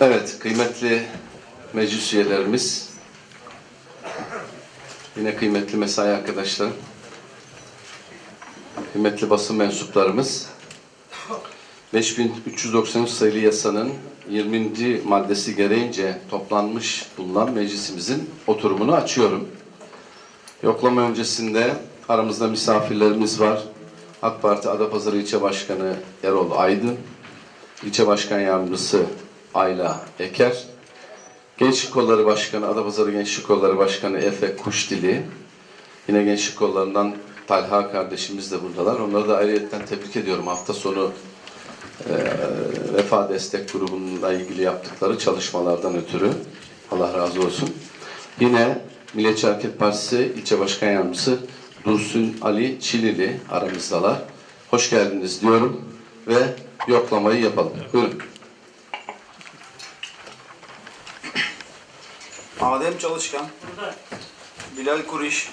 Evet, kıymetli meclis üyelerimiz, yine kıymetli mesai arkadaşlarım, kıymetli basın mensuplarımız, 5393 sayılı yasanın 20. maddesi gereğince toplanmış bulunan meclisimizin oturumunu açıyorum. Yoklama öncesinde aramızda misafirlerimiz var. AK Parti Adapazarı İlçe Başkanı Erol Aydın, İlçe Başkan Yardımcısı Ayla Eker, Gençlik Kolları Başkanı, Adapazarı Gençlik Kolları Başkanı Efe Kuşdili, yine Gençlik Kolları'ndan Talha kardeşimiz de buradalar. Onları da ayrıyetten tebrik ediyorum. Hafta sonu e, Vefa Destek Grubu'nunla ilgili yaptıkları çalışmalardan ötürü. Allah razı olsun. Yine Milliyetçi Hareket Partisi İlçe Başkan Yardımcısı Dursun Ali Çilili aramızdalar. Hoş geldiniz diyorum ve yoklamayı yapalım. Buyurun. Adem Çalışkan, Bilal Kuriş,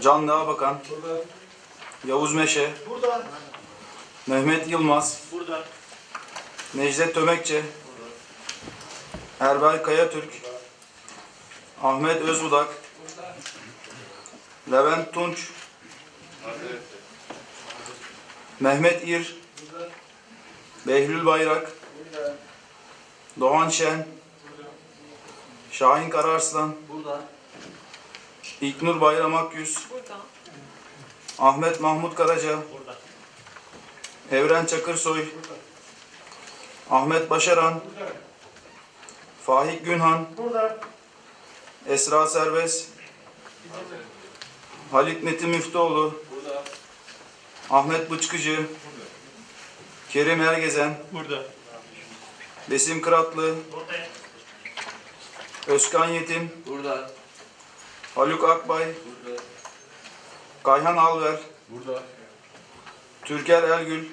Can Dağbakan, Yavuz Meşe, Mehmet Yılmaz, Necdet Tömekçe, Erbay Kayatürk, Ahmet Özbudak, Levent Tunç, Mehmet İr, Behlül Bayrak, Doğan Şen, Şahin Kararslan. Burada. İlknur Bayram Akyüz. Burada. Ahmet Mahmut Karaca. Burada. Evren Çakırsoy. Burada. Ahmet Başaran. Burada. Fahik Günhan. Burada. Esra Serbest. Halit Metin Müftüoğlu. Burada. Ahmet Bıçkıcı. Burada. Kerim Ergezen. Burada. Besim Kıratlı. Buradayım. Özkan Yetim. Burada. Haluk Akbay. Burada. Kayhan Alver. Burada. Türker Ergül.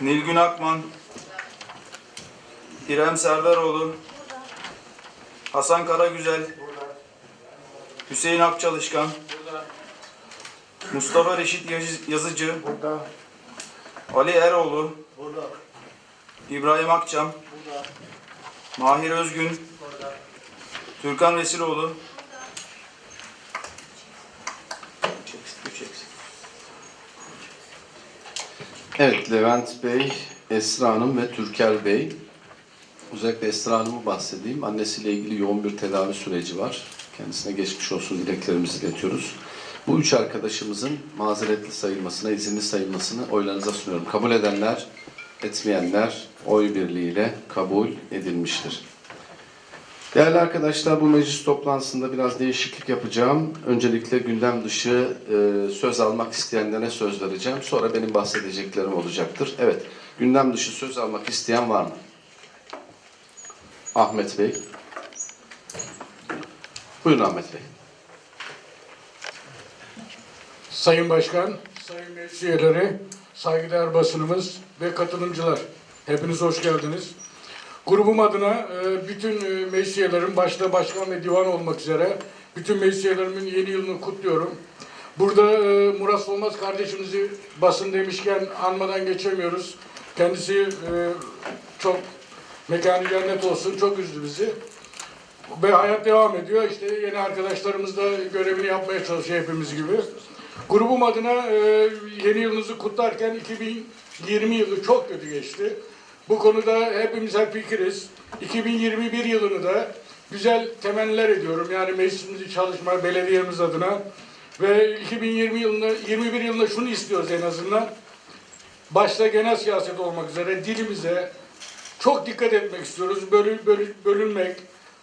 Nilgün Akman. İrem Serdaroğlu. Hasan Karagüzel. Hüseyin Akçalışkan. Mustafa Reşit Yaz- Yazıcı. Ali Eroğlu. İbrahim Akçam. Mahir Özgün. Türkan Vesiloğlu. Evet, Levent Bey, Esra Hanım ve Türker Bey. Özellikle Esra Hanım'ı bahsedeyim. Annesiyle ilgili yoğun bir tedavi süreci var. Kendisine geçmiş olsun dileklerimizi iletiyoruz. Bu üç arkadaşımızın mazeretli sayılmasına, izinli sayılmasını oylarınıza sunuyorum. Kabul edenler, etmeyenler oy birliğiyle kabul edilmiştir. Değerli arkadaşlar bu meclis toplantısında biraz değişiklik yapacağım. Öncelikle gündem dışı e, söz almak isteyenlere söz vereceğim. Sonra benim bahsedeceklerim olacaktır. Evet, gündem dışı söz almak isteyen var mı? Ahmet Bey. Buyurun Ahmet Bey. Sayın Başkan, Sayın Meclis üyeleri, saygıdeğer basınımız ve katılımcılar. Hepiniz hoş geldiniz. Grubum adına e, bütün e, meclis başta başkan ve divan olmak üzere bütün meclis üyelerimin yeni yılını kutluyorum. Burada e, Murat Solmaz kardeşimizi basın demişken anmadan geçemiyoruz. Kendisi çok mekanı cennet olsun, çok üzdü bizi. Ve hayat devam ediyor. İşte yeni arkadaşlarımız da görevini yapmaya çalışıyor hepimiz gibi. Grubum adına e, yeni yılınızı kutlarken 2020 yılı çok kötü geçti. Bu konuda hepimiz hep fikiriz. 2021 yılını da güzel temenniler ediyorum. Yani meclisimizi çalışma, belediyemiz adına. Ve 2020 yılında, 21 yılında şunu istiyoruz en azından. Başta genel siyaset olmak üzere dilimize çok dikkat etmek istiyoruz. Bölü, bölü- bölünmek,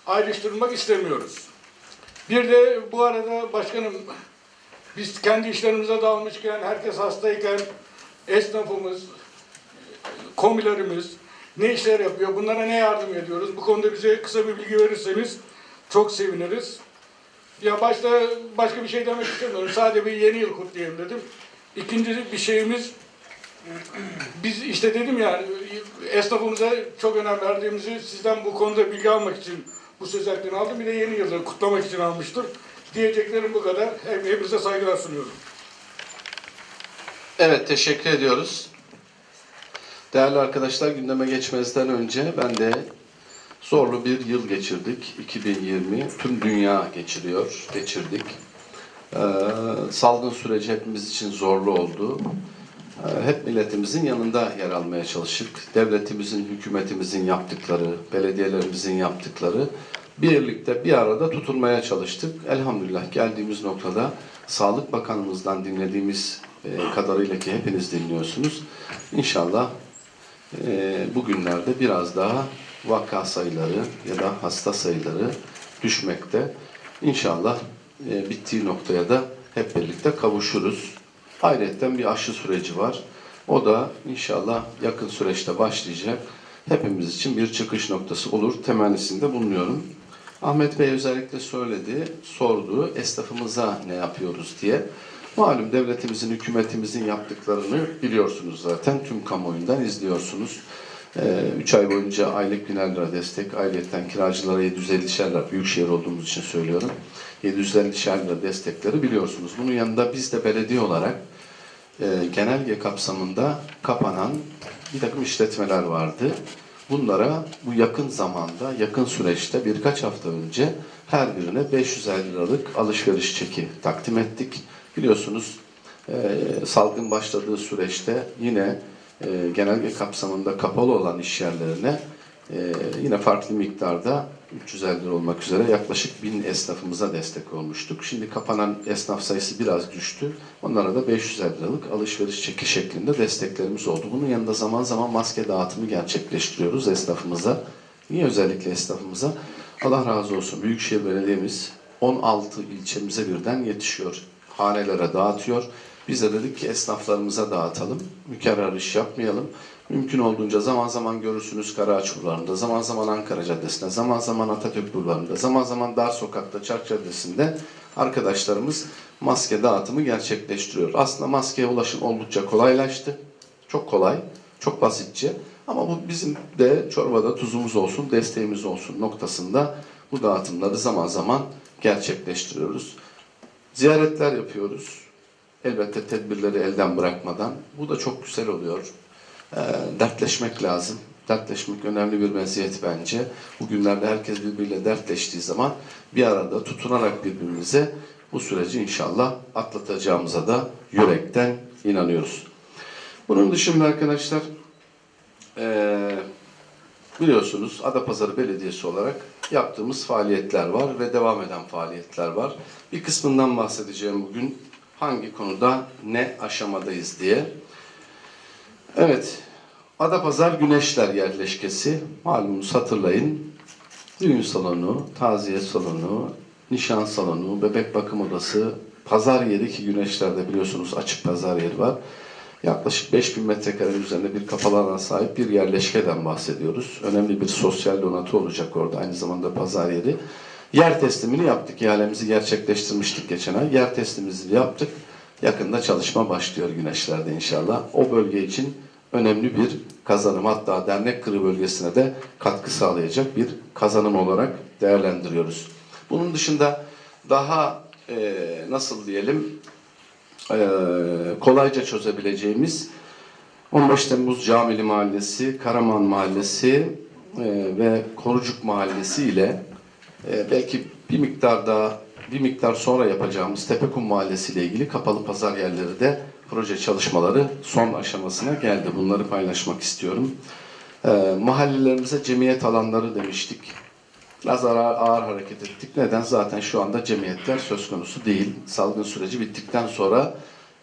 ayrıştırmak istemiyoruz. Bir de bu arada başkanım biz kendi işlerimize dalmışken, herkes hastayken esnafımız, komilerimiz, ne işler yapıyor, bunlara ne yardım ediyoruz? Bu konuda bize kısa bir bilgi verirseniz çok seviniriz. Ya başta başka bir şey demek istemiyorum. Sadece bir yeni yıl kutlayayım dedim. İkinci bir şeyimiz biz işte dedim ya esnafımıza çok önem verdiğimizi sizden bu konuda bilgi almak için bu söz aldım. Bir de yeni yılı kutlamak için almıştır. Diyeceklerim bu kadar. Hepinize saygılar sunuyorum. Evet, teşekkür ediyoruz. Değerli arkadaşlar, gündeme geçmezden önce ben de zorlu bir yıl geçirdik. 2020, tüm dünya geçiriyor, geçirdik. Ee, salgın süreci hepimiz için zorlu oldu. Ee, hep milletimizin yanında yer almaya çalıştık. Devletimizin, hükümetimizin yaptıkları, belediyelerimizin yaptıkları birlikte bir arada tutulmaya çalıştık. Elhamdülillah geldiğimiz noktada Sağlık Bakanımızdan dinlediğimiz e, kadarıyla ki hepiniz dinliyorsunuz. İnşallah e, bugünlerde biraz daha vaka sayıları ya da hasta sayıları düşmekte. İnşallah e, bittiği noktaya da hep birlikte kavuşuruz. Hayretten bir aşı süreci var. O da inşallah yakın süreçte başlayacak. Hepimiz için bir çıkış noktası olur. Temennisinde bulunuyorum. Ahmet Bey özellikle söyledi, sordu esnafımıza ne yapıyoruz diye. Malum devletimizin, hükümetimizin yaptıklarını biliyorsunuz zaten. Tüm kamuoyundan izliyorsunuz. 3 ay boyunca aylık biner lira destek, ayrıyeten kiracılara 750'şer lira, büyükşehir olduğumuz için söylüyorum. 750'şer lira destekleri biliyorsunuz. Bunun yanında biz de belediye olarak e, genelge kapsamında kapanan bir takım işletmeler vardı. Bunlara bu yakın zamanda, yakın süreçte birkaç hafta önce her birine 550 liralık alışveriş çeki takdim ettik. Biliyorsunuz e, salgın başladığı süreçte yine e, genelge kapsamında kapalı olan iş yerlerine e, yine farklı miktarda 350 lira olmak üzere yaklaşık 1000 esnafımıza destek olmuştuk. Şimdi kapanan esnaf sayısı biraz düştü. Onlara da 550 liralık alışveriş çeki şeklinde desteklerimiz oldu. Bunun yanında zaman zaman maske dağıtımı gerçekleştiriyoruz esnafımıza. Niye özellikle esnafımıza? Allah razı olsun. Büyükşehir Belediye'miz 16 ilçemize birden yetişiyor. Hanelere dağıtıyor. Biz de dedik ki esnaflarımıza dağıtalım. Mükerrer iş yapmayalım. Mümkün olduğunca zaman zaman görürsünüz Karaağaç Bulvarı'nda, zaman zaman Ankara Caddesi'nde, zaman zaman Atatürk Bulvarı'nda, zaman zaman Dar Sokak'ta, Çark Caddesi'nde arkadaşlarımız maske dağıtımı gerçekleştiriyor. Aslında maskeye ulaşım oldukça kolaylaştı. Çok kolay, çok basitçe. Ama bu bizim de çorbada tuzumuz olsun, desteğimiz olsun noktasında bu dağıtımları zaman zaman gerçekleştiriyoruz. Ziyaretler yapıyoruz. Elbette tedbirleri elden bırakmadan. Bu da çok güzel oluyor. E, dertleşmek lazım. Dertleşmek önemli bir meziyet bence. Bugünlerde herkes birbiriyle dertleştiği zaman bir arada tutunarak birbirimize bu süreci inşallah atlatacağımıza da yürekten inanıyoruz. Bunun dışında arkadaşlar e, biliyorsunuz Adapazarı Belediyesi olarak yaptığımız faaliyetler var ve devam eden faaliyetler var. Bir kısmından bahsedeceğim bugün hangi konuda ne aşamadayız diye. Evet, Adapazar Güneşler yerleşkesi. Malumunuz hatırlayın. Düğün salonu, taziye salonu, nişan salonu, bebek bakım odası, pazar yeri ki Güneşler'de biliyorsunuz açık pazar yeri var. Yaklaşık 5000 metrekare üzerinde bir kapalı alana sahip bir yerleşkeden bahsediyoruz. Önemli bir sosyal donatı olacak orada aynı zamanda pazar yeri. Yer teslimini yaptık. İhalemizi gerçekleştirmiştik geçen ay. Yer teslimimizi yaptık. Yakında çalışma başlıyor Güneşler'de inşallah. O bölge için önemli bir kazanım. Hatta dernek kırı bölgesine de katkı sağlayacak bir kazanım olarak değerlendiriyoruz. Bunun dışında daha e, nasıl diyelim e, kolayca çözebileceğimiz 15 Temmuz Camili Mahallesi, Karaman Mahallesi e, ve Korucuk Mahallesi ile e, belki bir miktar daha bir miktar sonra yapacağımız Tepekum Mahallesi ile ilgili kapalı pazar yerleri de proje çalışmaları son aşamasına geldi. Bunları paylaşmak istiyorum. E, mahallelerimize cemiyet alanları demiştik. Biraz ağır, ağır hareket ettik. Neden? Zaten şu anda cemiyetler söz konusu değil. Salgın süreci bittikten sonra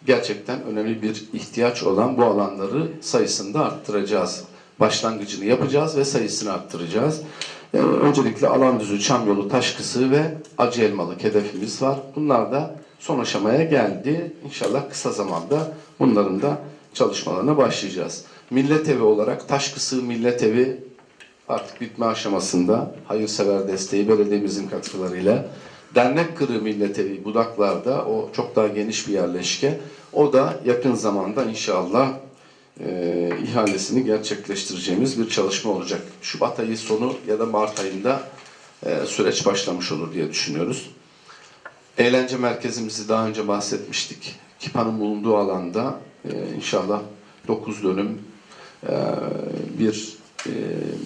gerçekten önemli bir ihtiyaç olan bu alanları sayısını da arttıracağız. Başlangıcını yapacağız ve sayısını arttıracağız. Ee, öncelikle alan düzü, çam yolu, taşkısı ve acı elmalık hedefimiz var. Bunlar da son aşamaya geldi. İnşallah kısa zamanda bunların da çalışmalarına başlayacağız. millet evi olarak Taşkısı Millet Evi artık bitme aşamasında. Hayırsever desteği belediyemizin katkılarıyla. Dernek Kırığı Millet Evi Budaklar'da o çok daha geniş bir yerleşke. O da yakın zamanda inşallah e, ihalesini gerçekleştireceğimiz bir çalışma olacak. Şubat ayı sonu ya da Mart ayında e, süreç başlamış olur diye düşünüyoruz. Eğlence merkezimizi daha önce bahsetmiştik. Kipa'nın bulunduğu alanda e, inşallah 9 dönüm e, bir e,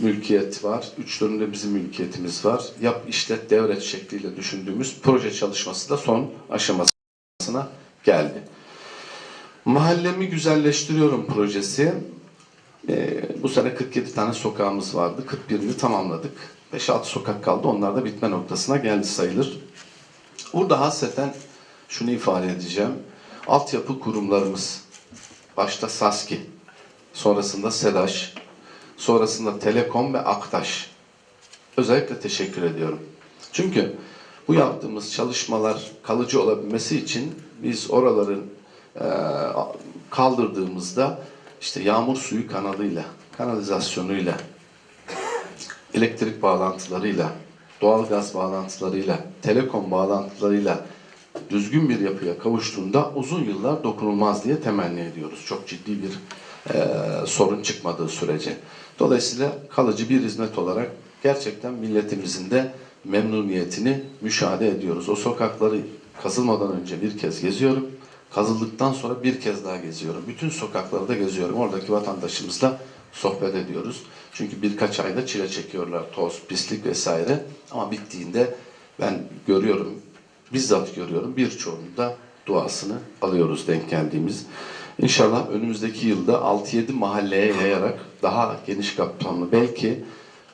mülkiyet var. 3 dönüm de bizim mülkiyetimiz var. Yap işlet devret şekliyle düşündüğümüz proje çalışması da son aşamasına geldi. Mahallemi güzelleştiriyorum projesi. Ee, bu sene 47 tane sokağımız vardı. 41'ini tamamladık. 5-6 sokak kaldı. Onlar da bitme noktasına geldi sayılır. Burada hasreten şunu ifade edeceğim. Altyapı kurumlarımız, başta SASKİ, sonrasında SEDAŞ, sonrasında Telekom ve Aktaş. Özellikle teşekkür ediyorum. Çünkü bu yaptığımız çalışmalar kalıcı olabilmesi için biz oraların e, kaldırdığımızda işte yağmur suyu kanalıyla, kanalizasyonuyla, elektrik bağlantılarıyla, doğalgaz bağlantılarıyla, telekom bağlantılarıyla düzgün bir yapıya kavuştuğunda uzun yıllar dokunulmaz diye temenni ediyoruz. Çok ciddi bir e, sorun çıkmadığı sürece. Dolayısıyla kalıcı bir hizmet olarak gerçekten milletimizin de memnuniyetini müşahede ediyoruz. O sokakları kazılmadan önce bir kez geziyorum. Kazıldıktan sonra bir kez daha geziyorum. Bütün sokakları da geziyorum. Oradaki vatandaşımızla sohbet ediyoruz. Çünkü birkaç ayda çile çekiyorlar. Toz, pislik vesaire. Ama bittiğinde ben görüyorum, bizzat görüyorum. Birçoğunun da duasını alıyoruz denk geldiğimiz. İnşallah önümüzdeki yılda 6-7 mahalleye yayarak daha geniş kapsamlı belki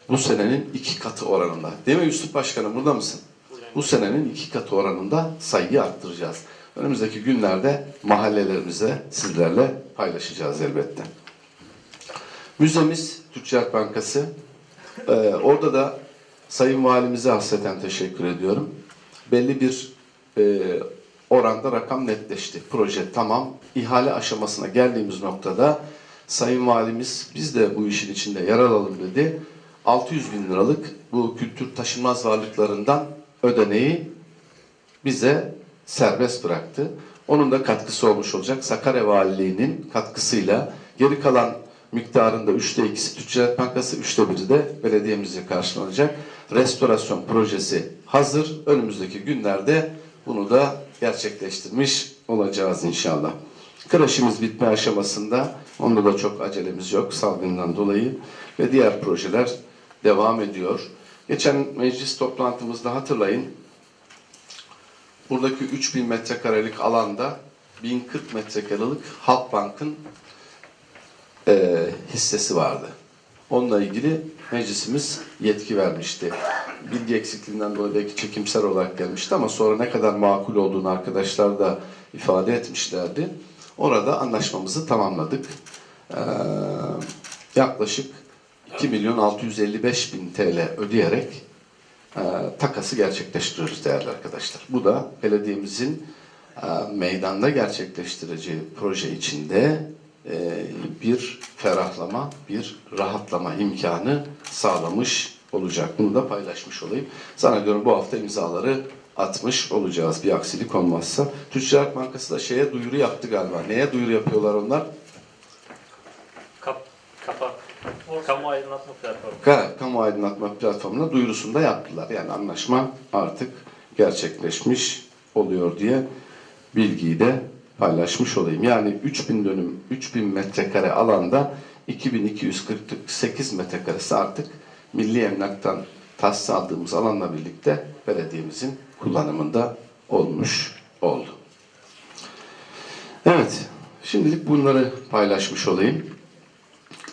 bu senenin iki katı oranında. Değil mi Yusuf Başkanım burada mısın? Bu senenin iki katı oranında sayıyı arttıracağız. Önümüzdeki günlerde mahallelerimize sizlerle paylaşacağız elbette. Müzemiz Tüccar Bankası. Ee, orada da Sayın Valimize hasreten teşekkür ediyorum. Belli bir e, oranda rakam netleşti. Proje tamam. İhale aşamasına geldiğimiz noktada Sayın Valimiz biz de bu işin içinde yer alalım dedi. 600 bin liralık bu kültür taşınmaz varlıklarından ödeneği bize serbest bıraktı. Onun da katkısı olmuş olacak. Sakarya Valiliği'nin katkısıyla geri kalan miktarında üçte ikisi Ticaret Bankası, üçte biri de belediyemizce karşılanacak. Restorasyon projesi hazır. Önümüzdeki günlerde bunu da gerçekleştirmiş olacağız inşallah. Kreşimiz bitme aşamasında. Onda da çok acelemiz yok salgından dolayı. Ve diğer projeler devam ediyor. Geçen meclis toplantımızda hatırlayın. Buradaki 3000 metrekarelik alanda 1040 metrekarelik Halkbank'ın e, hissesi vardı. Onunla ilgili meclisimiz yetki vermişti. Bilgi eksikliğinden dolayı belki çekimsel olarak gelmişti ama sonra ne kadar makul olduğunu arkadaşlar da ifade etmişlerdi. Orada anlaşmamızı tamamladık. Ee, yaklaşık 2 milyon 655 bin TL ödeyerek e, takası gerçekleştiriyoruz değerli arkadaşlar. Bu da belediyemizin e, meydanda gerçekleştireceği proje içinde e, bir ferahlama, bir rahatlama imkanı sağlamış olacak. Bunu da paylaşmış olayım. Zannediyorum bu hafta imzaları atmış olacağız bir aksilik olmazsa. Tüccar Bankası da şeye duyuru yaptı galiba. Neye duyuru yapıyorlar onlar? Kamu aydınlatma platformu. Ka- Kamu aydınlatma platformuna duyurusunu da yaptılar. Yani anlaşma artık gerçekleşmiş oluyor diye bilgiyi de paylaşmış olayım. Yani 3000 dönüm, 3000 metrekare alanda 2248 metrekaresi artık milli emlaktan tahsis aldığımız alanla birlikte belediyemizin kullanımında olmuş oldu. Evet, şimdilik bunları paylaşmış olayım.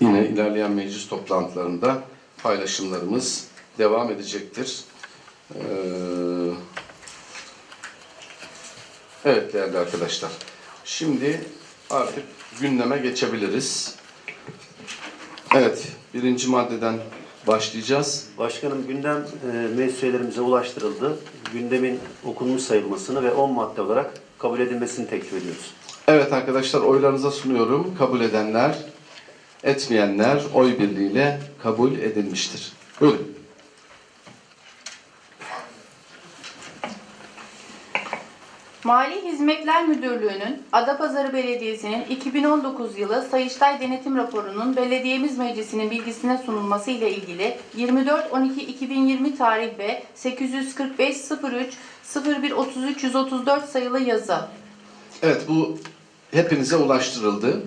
Yine ilerleyen meclis toplantılarında paylaşımlarımız devam edecektir. Ee, evet değerli arkadaşlar. Şimdi artık gündeme geçebiliriz. Evet, birinci maddeden başlayacağız. Başkanım gündem e, meclis üyelerimize ulaştırıldı. Gündemin okunmuş sayılmasını ve 10 madde olarak kabul edilmesini teklif ediyoruz. Evet arkadaşlar oylarınıza sunuyorum. Kabul edenler, etmeyenler oy birliğiyle kabul edilmiştir. Buyurun. Mali Hizmetler Müdürlüğü'nün Adapazarı Belediyesi'nin 2019 yılı Sayıştay Denetim Raporu'nun Belediyemiz Meclisi'nin bilgisine sunulması ile ilgili 24.12.2020 tarih ve 845 03 01 33 134 sayılı yazı. Evet bu hepinize ulaştırıldı.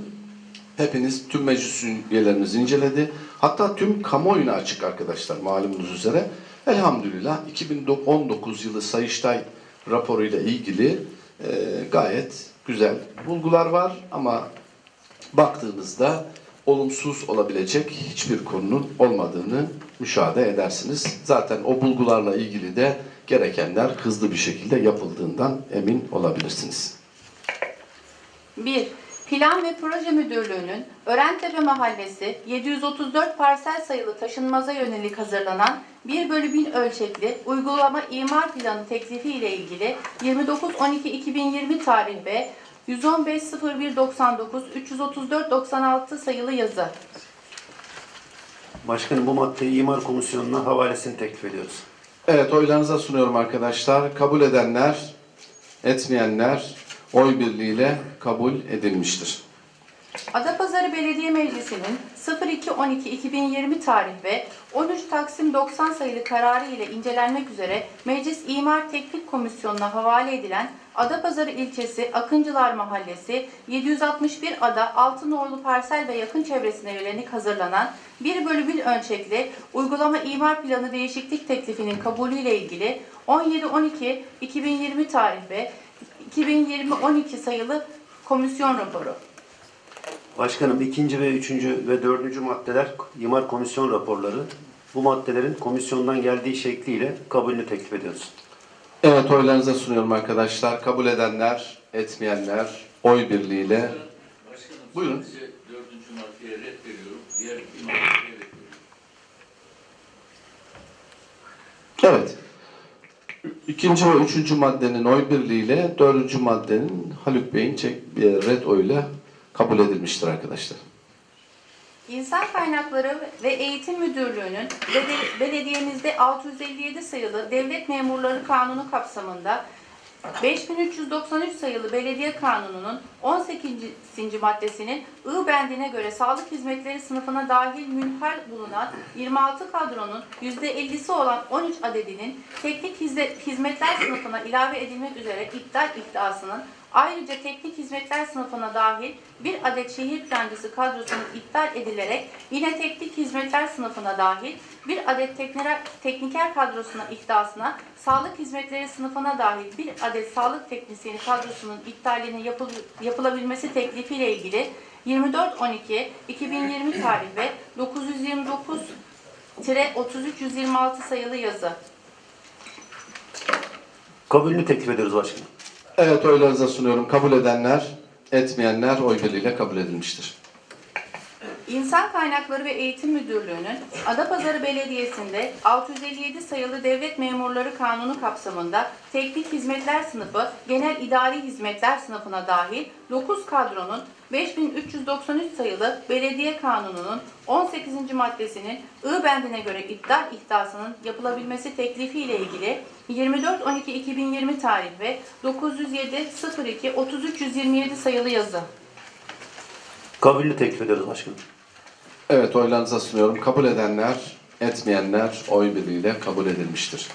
Hepiniz tüm meclis üyelerimiz inceledi. Hatta tüm kamuoyuna açık arkadaşlar malumunuz üzere. Elhamdülillah 2019 yılı Sayıştay raporuyla ilgili e, gayet güzel bulgular var ama baktığınızda olumsuz olabilecek hiçbir konunun olmadığını müşahede edersiniz. Zaten o bulgularla ilgili de gerekenler hızlı bir şekilde yapıldığından emin olabilirsiniz. 1. Plan ve Proje Müdürlüğü'nün Örentepe Mahallesi 734 parsel sayılı taşınmaza yönelik hazırlanan 1 bölü 1000 ölçekli uygulama imar planı teklifi ile ilgili 29.12.2020 tarih ve 115.01.99 334.96 sayılı yazı. Başkanım bu maddeyi imar komisyonuna havalesini teklif ediyoruz. Evet oylarınıza sunuyorum arkadaşlar. Kabul edenler, etmeyenler oy birliğiyle kabul edilmiştir. Adapazarı Belediye Meclisi'nin 02.12.2020 tarih ve 13 Taksim 90 sayılı kararı ile incelenmek üzere Meclis İmar Teknik Komisyonu'na havale edilen Adapazarı ilçesi Akıncılar Mahallesi 761 ada Altınorlu parsel ve yakın çevresine yönelik hazırlanan 1 bölü 1 ölçekli uygulama imar planı değişiklik teklifinin kabulü ile ilgili 17.12.2020 tarih ve 2020-12 sayılı komisyon raporu. Başkanım ikinci ve üçüncü ve dördüncü maddeler imar komisyon raporları. Bu maddelerin komisyondan geldiği şekliyle kabulünü teklif ediyoruz. Evet oylarınıza sunuyorum arkadaşlar. Kabul edenler, etmeyenler oy birliğiyle Başkanım, Buyurun. sadece dördüncü maddeye red veriyorum. Diğer iki maddeye red veriyorum. Evet. İkinci ve üçüncü maddenin oy birliğiyle dördüncü maddenin Haluk Bey'in çek, bir red oyla kabul edilmiştir arkadaşlar. İnsan Kaynakları ve Eğitim Müdürlüğü'nün belediyemizde 657 sayılı Devlet Memurları Kanunu kapsamında 5393 sayılı Belediye Kanunu'nun 18. maddesinin I bendine göre sağlık hizmetleri sınıfına dahil münhal bulunan 26 kadronun %50'si olan 13 adedinin teknik hizmet- hizmetler sınıfına ilave edilmek üzere iptal iddiasının Ayrıca teknik hizmetler sınıfına dahil bir adet şehir plancısı kadrosunun iptal edilerek yine teknik hizmetler sınıfına dahil bir adet tekniker, kadrosuna iddiasına sağlık hizmetleri sınıfına dahil bir adet sağlık teknisyeni kadrosunun iptalinin yapıl, yapılabilmesi teklifiyle ilgili 24.12.2020 tarih ve 929-3326 sayılı yazı. Kabulünü teklif ediyoruz başkanım. Evet oylarınıza sunuyorum. Kabul edenler, etmeyenler oy birliğiyle kabul edilmiştir. İnsan Kaynakları ve Eğitim Müdürlüğü'nün Adapazarı Belediyesi'nde 657 sayılı Devlet Memurları Kanunu kapsamında Teknik Hizmetler Sınıfı, Genel İdari Hizmetler Sınıfına dahil 9 kadronun 5393 sayılı Belediye Kanunu'nun 18. maddesinin I bendine göre iptal iddiasının yapılabilmesi teklifi ile ilgili 24.12.2020 tarih ve 907.02.3327 sayılı yazı. Kabulünü teklif ediyoruz başkanım. Evet oylarınıza sunuyorum. Kabul edenler, etmeyenler oy birliğiyle kabul edilmiştir.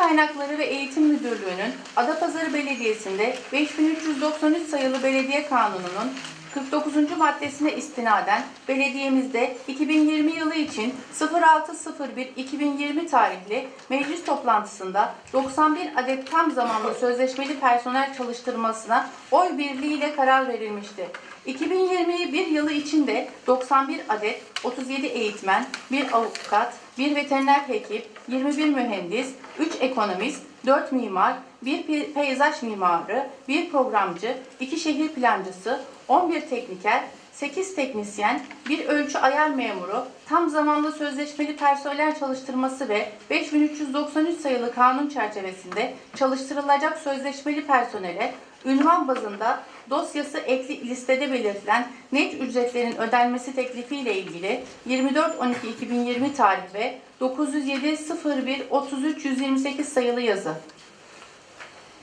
Kaynakları ve Eğitim Müdürlüğü'nün Adapazarı Belediyesi'nde 5393 sayılı Belediye Kanunu'nun 49. maddesine istinaden belediyemizde 2020 yılı için 06.01.2020 tarihli meclis toplantısında 91 adet tam zamanlı sözleşmeli personel çalıştırmasına oy birliğiyle karar verilmişti. 2021 yılı içinde 91 adet 37 eğitmen, 1 avukat, 1 veteriner hekim, 21 mühendis, 3 ekonomist, 4 mimar, 1 pe- peyzaj mimarı, 1 programcı, 2 şehir plancısı, 11 tekniker, 8 teknisyen, 1 ölçü ayar memuru, tam zamanlı sözleşmeli personel çalıştırması ve 5393 sayılı kanun çerçevesinde çalıştırılacak sözleşmeli personele ünvan bazında dosyası ekli listede belirtilen net ücretlerin ödenmesi teklifiyle ilgili 24.12.2020 tarih ve 907.01.33.128 sayılı yazı.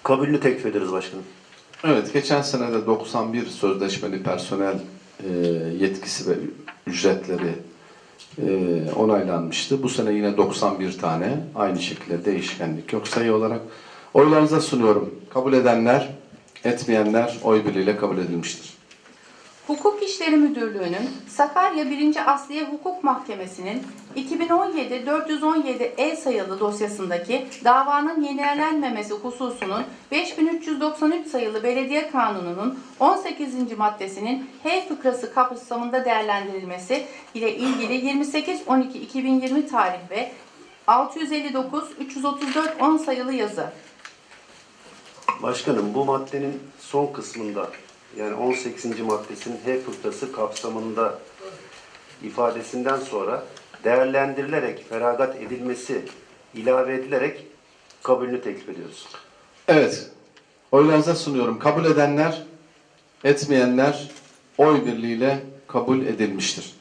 Kabulünü teklif ediyoruz başkanım. Evet, geçen sene de 91 sözleşmeli personel e, yetkisi ve ücretleri e, onaylanmıştı. Bu sene yine 91 tane aynı şekilde değişkenlik yok sayı olarak. Oylarınıza sunuyorum. Kabul edenler, etmeyenler oy birliğiyle kabul edilmiştir. Hukuk İşleri Müdürlüğü'nün Sakarya 1. Asliye Hukuk Mahkemesi'nin 2017-417-E sayılı dosyasındaki davanın yenilenmemesi hususunun 5393 sayılı Belediye Kanunu'nun 18. maddesinin H fıkrası kapsamında değerlendirilmesi ile ilgili 28.12.2020 tarih ve 659-334-10 sayılı yazı. Başkanım bu maddenin son kısmında yani 18. maddesinin H fıkrası kapsamında ifadesinden sonra değerlendirilerek feragat edilmesi ilave edilerek kabulünü teklif ediyoruz. Evet, oylarınıza sunuyorum. Kabul edenler, etmeyenler oy birliğiyle kabul edilmiştir.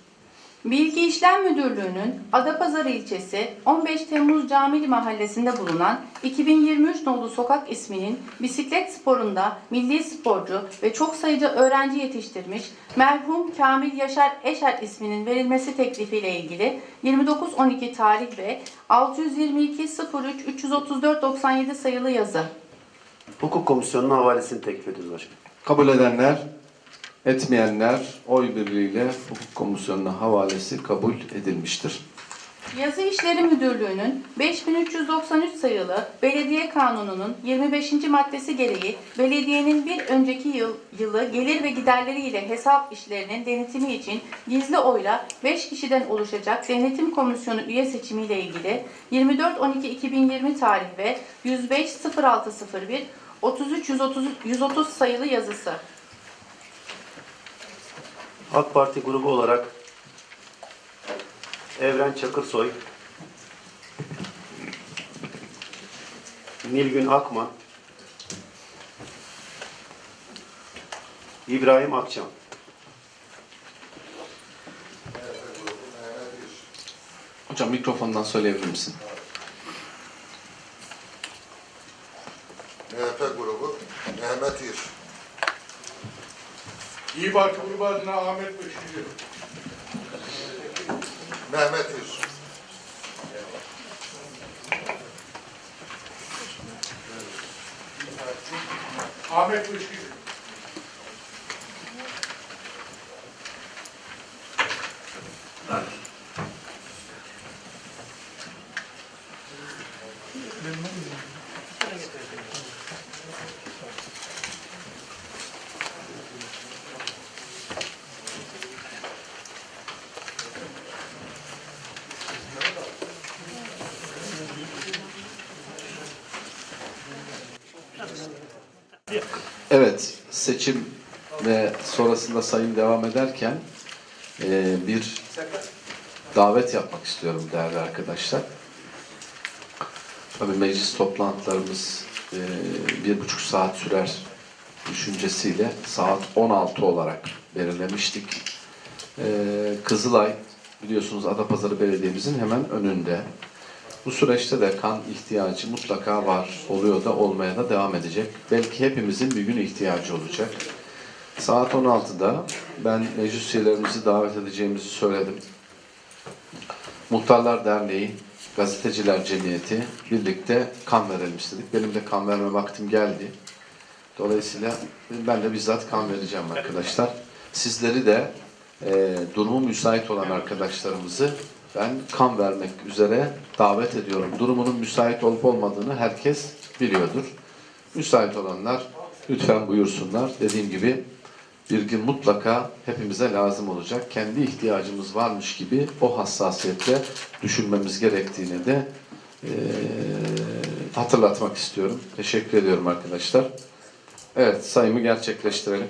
Bilgi İşlem Müdürlüğü'nün Adapazarı ilçesi 15 Temmuz Camili mahallesinde bulunan 2023 nolu sokak isminin bisiklet sporunda milli sporcu ve çok sayıda öğrenci yetiştirmiş merhum Kamil Yaşar Eşer isminin verilmesi teklifiyle ilgili 29.12 tarih ve 622.03.334.97 sayılı yazı. Hukuk Komisyonu'nun havalesini teklif ediyoruz başkanım. Kabul edenler, etmeyenler oy birliğiyle hukuk komisyonuna havalesi kabul edilmiştir. Yazı İşleri Müdürlüğü'nün 5393 sayılı Belediye Kanunu'nun 25. maddesi gereği belediyenin bir önceki yıl, yılı gelir ve giderleriyle hesap işlerinin denetimi için gizli oyla 5 kişiden oluşacak denetim komisyonu üye seçimiyle ilgili 24.12.2020 tarih ve 105.06.01 33 130, 130 sayılı yazısı. AK Parti grubu olarak Evren Çakırsoy, Nilgün Akman, İbrahim Akçam. Hocam mikrofondan söyleyebilir misin? MHP grubu Mehmet İr. İyi Parti grubu adına Ahmet Başıcı. Mehmet İr. Ahmet Başıcı. Evet, seçim ve sonrasında sayım devam ederken e, bir davet yapmak istiyorum değerli arkadaşlar. Tabii meclis toplantılarımız e, bir buçuk saat sürer düşüncesiyle saat 16 olarak belirlemiştik. E, Kızılay biliyorsunuz Adapazarı Belediye'mizin hemen önünde. Bu süreçte de kan ihtiyacı mutlaka var, oluyor da olmaya da devam edecek. Belki hepimizin bir gün ihtiyacı olacak. Saat 16'da ben meclis üyelerimizi davet edeceğimizi söyledim. Muhtarlar Derneği, Gazeteciler Cemiyeti birlikte kan verelim istedik. Benim de kan verme vaktim geldi. Dolayısıyla ben de bizzat kan vereceğim arkadaşlar. Sizleri de e, durumu müsait olan arkadaşlarımızı ben kan vermek üzere davet ediyorum. Durumunun müsait olup olmadığını herkes biliyordur. Müsait olanlar lütfen buyursunlar. Dediğim gibi bir gün mutlaka hepimize lazım olacak. Kendi ihtiyacımız varmış gibi o hassasiyetle düşünmemiz gerektiğini de eee, hatırlatmak istiyorum. Teşekkür ediyorum arkadaşlar. Evet, sayımı gerçekleştirelim.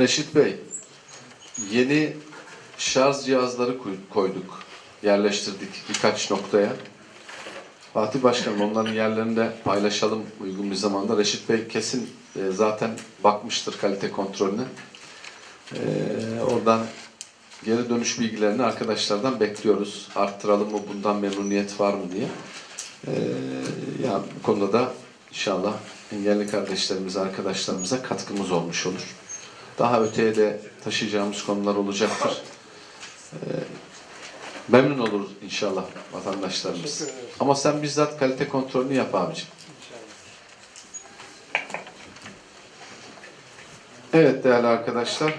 Reşit Bey, yeni şarj cihazları koy- koyduk, yerleştirdik birkaç noktaya. Fatih Başkanım onların yerlerini de paylaşalım uygun bir zamanda. Reşit Bey kesin e, zaten bakmıştır kalite kontrolüne. E, oradan geri dönüş bilgilerini arkadaşlardan bekliyoruz. Arttıralım mı, bundan memnuniyet var mı diye. E, ya bu konuda da inşallah engelli kardeşlerimize, arkadaşlarımıza katkımız olmuş olur. Daha öteye de taşıyacağımız konular olacaktır. E, memnun olur inşallah vatandaşlarımız. Ama sen bizzat kalite kontrolünü yap abicim. Evet değerli arkadaşlar.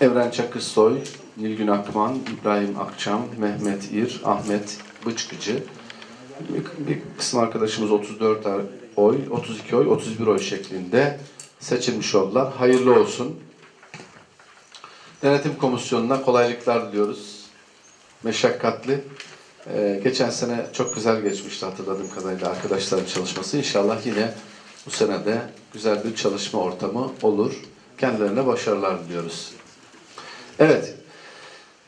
Evren Çakırsoy, Nilgün Akman, İbrahim Akçam, Mehmet İr, Ahmet Bıçkıcı. Bir, bir kısım arkadaşımız 34 oy, 32 oy, 31 oy şeklinde seçilmiş oldular. Hayırlı olsun. Denetim komisyonuna kolaylıklar diliyoruz. Meşakkatli. Ee, geçen sene çok güzel geçmişti hatırladığım kadarıyla arkadaşların çalışması. İnşallah yine bu sene de güzel bir çalışma ortamı olur. Kendilerine başarılar diliyoruz. Evet.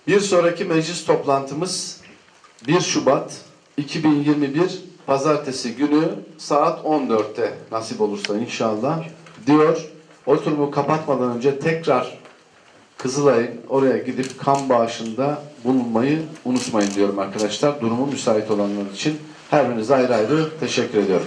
Bir sonraki meclis toplantımız 1 Şubat 2021 Pazartesi günü saat 14'te nasip olursa inşallah diyor. Oturumu kapatmadan önce tekrar Kızılay'ın oraya gidip kan bağışında bulunmayı unutmayın diyorum arkadaşlar. Durumu müsait olanlar için her birinize ayrı ayrı teşekkür ediyorum.